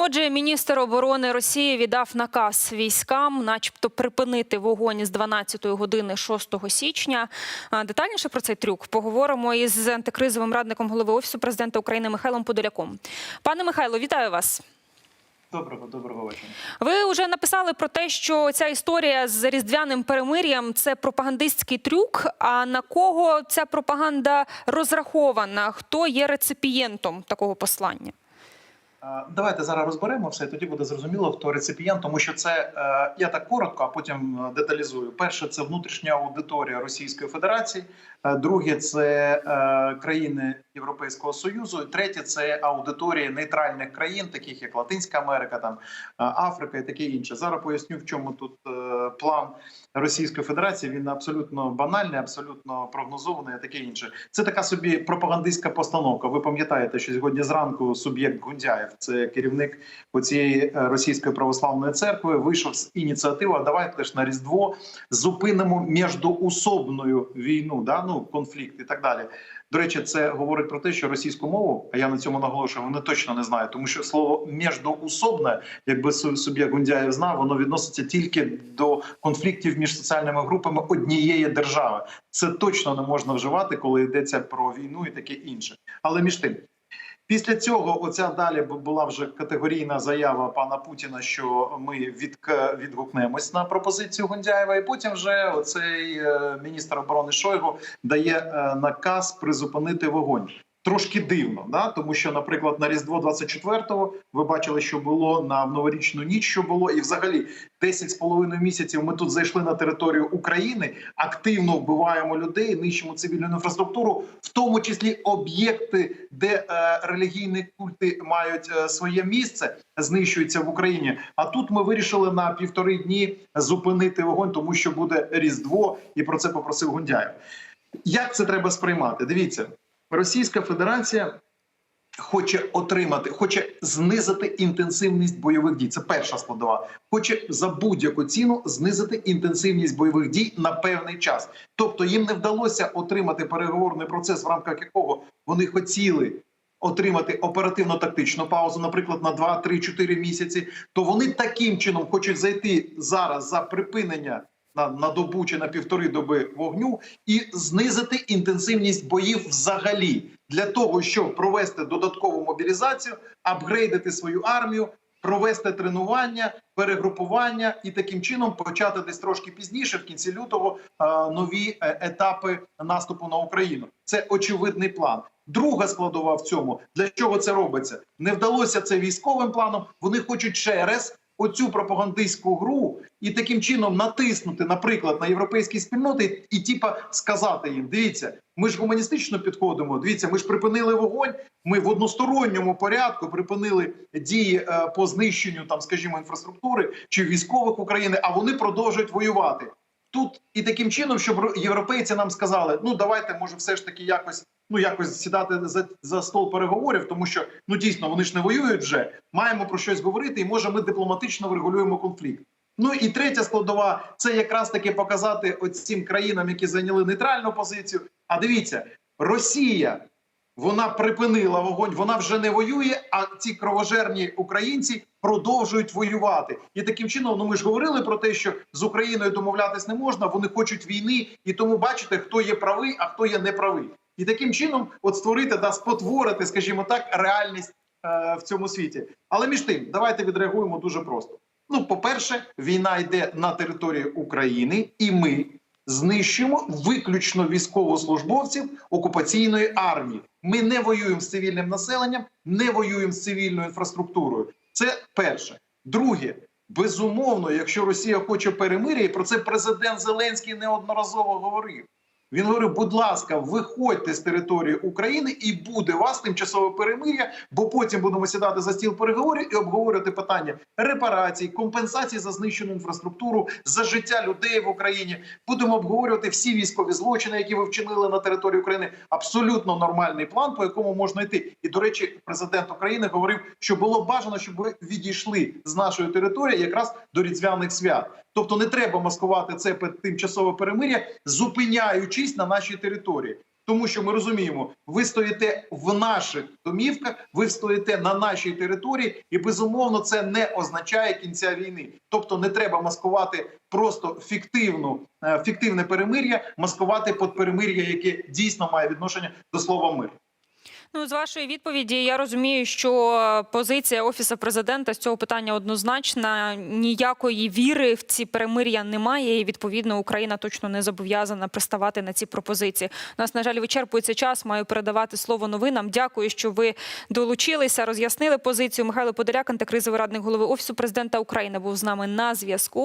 Отже, міністр оборони Росії віддав наказ військам, начебто, припинити вогонь з 12-ї години 6 січня. Детальніше про цей трюк поговоримо із антикризовим радником голови офісу президента України Михайлом Подоляком. Пане Михайло, вітаю вас. Доброго, доброго вечора. Ви вже написали про те, що ця історія з різдвяним перемир'ям це пропагандистський трюк. А на кого ця пропаганда розрахована? Хто є реципієнтом такого послання? Давайте зараз розберемо все, і тоді буде зрозуміло, хто реципієнт, тому що це е, я так коротко, а потім е, деталізую. Перше, це внутрішня аудиторія Російської Федерації. Е, Друге, це країни Європейського Союзу. І Третє це аудиторія нейтральних країн, таких як Латинська Америка, там Африка і таке інше. Зараз поясню, в чому тут план Російської Федерації. Він абсолютно банальний, абсолютно прогнозований, і таке інше. Це така собі пропагандистська постановка. Ви пам'ятаєте, що сьогодні зранку суб'єкт Гундяєв, це керівник оцієї е, російської православної церкви, вийшов з ініціативою. Давайте ж на різдво зупинимо міждоусобною війну, да ну конфлікт і так далі. До речі, це говорить про те, що російську мову, а я на цьому наголошую, вони точно не знають, тому що слово міждоусобне, якби су- суб'єкт Гундяєв знав, воно відноситься тільки до конфліктів між соціальними групами однієї держави. Це точно не можна вживати, коли йдеться про війну і таке інше. Але між тим. Після цього оця далі була вже категорійна заява пана Путіна, що ми від, відгукнемось на пропозицію Гундяєва, і потім вже оцей е, міністр оборони Шойгу дає е, наказ призупинити вогонь. Трошки дивно, да? тому що, наприклад, на Різдво 24-го ви бачили, що було на новорічну ніч, що було, і взагалі 10 з половиною місяців ми тут зайшли на територію України, активно вбиваємо людей, нищимо цивільну інфраструктуру, в тому числі об'єкти, де е, релігійні культи мають е, своє місце, знищуються в Україні. А тут ми вирішили на півтори дні зупинити вогонь, тому що буде Різдво, і про це попросив Гундяєв. Як це треба сприймати? Дивіться, Російська Федерація хоче отримати, хоче знизити інтенсивність бойових дій. Це перша складова. Хоче за будь-яку ціну знизити інтенсивність бойових дій на певний час. Тобто їм не вдалося отримати переговорний процес, в рамках якого вони хотіли. Отримати оперативно-тактичну паузу, наприклад, на 2, 3, 4 місяці, то вони таким чином хочуть зайти зараз за припинення на, на добу чи на півтори доби вогню і знизити інтенсивність боїв взагалі для того, щоб провести додаткову мобілізацію, апгрейдити свою армію, провести тренування, перегрупування і таким чином почати десь трошки пізніше, в кінці лютого, нові е, етапи наступу на Україну. Це очевидний план. Друга складова в цьому для чого це робиться? Не вдалося це військовим планом. Вони хочуть через оцю пропагандистську гру і таким чином натиснути, наприклад, на європейські спільноти, і типа сказати їм: дивіться, ми ж гуманістично підходимо. Дивіться, ми ж припинили вогонь. Ми в односторонньому порядку припинили дії е, по знищенню там, скажімо, інфраструктури чи військових України, а вони продовжують воювати. Тут і таким чином, щоб європейці нам сказали: ну давайте, може, все ж таки якось ну якось сідати за, за стол переговорів, тому що ну дійсно вони ж не воюють вже. Маємо про щось говорити, і може ми дипломатично врегулюємо конфлікт. Ну і третя складова це якраз таки показати оцим країнам, які зайняли нейтральну позицію. А дивіться, Росія вона припинила вогонь, вона вже не воює. А ці кровожерні українці продовжують воювати. І таким чином, ну ми ж говорили про те, що з Україною домовлятись не можна. Вони хочуть війни, і тому бачите, хто є правий, а хто є неправий. І таким чином, от створити да спотворити, скажімо так, реальність е, в цьому світі. Але між тим, давайте відреагуємо дуже просто. Ну, по-перше, війна йде на території України, і ми знищуємо виключно військовослужбовців окупаційної армії. Ми не воюємо з цивільним населенням, не воюємо з цивільною інфраструктурою. Це перше. Друге, безумовно, якщо Росія хоче перемир'я, і про це президент Зеленський неодноразово говорив. Він говорив: будь ласка, виходьте з території України, і буде вас тимчасове перемир'я, бо потім будемо сідати за стіл переговорів і обговорювати питання репарацій, компенсацій за знищену інфраструктуру, за життя людей в Україні. Будемо обговорювати всі військові злочини, які ви вчинили на території України. Абсолютно нормальний план, по якому можна йти. І до речі, президент України говорив, що було бажано, щоб ви відійшли з нашої території якраз до різдвяних свят. Тобто не треба маскувати це під тимчасове перемир'я, зупиняючись на нашій території. тому що ми розуміємо, ви стоїте в наших домівках, ви стоїте на нашій території, і безумовно це не означає кінця війни. Тобто не треба маскувати просто фіктивну е, фіктивне перемир'я, маскувати під перемир'я, яке дійсно має відношення до слова мир. Ну, з вашої відповіді я розумію, що позиція офісу президента з цього питання однозначна. Ніякої віри в ці перемир'я немає, і відповідно Україна точно не зобов'язана приставати на ці пропозиції. У нас на жаль вичерпується час. Маю передавати слово новинам. Дякую, що ви долучилися, роз'яснили позицію. Михайло Подоляк, антикризовий радник голови офісу президента України, був з нами на зв'язку.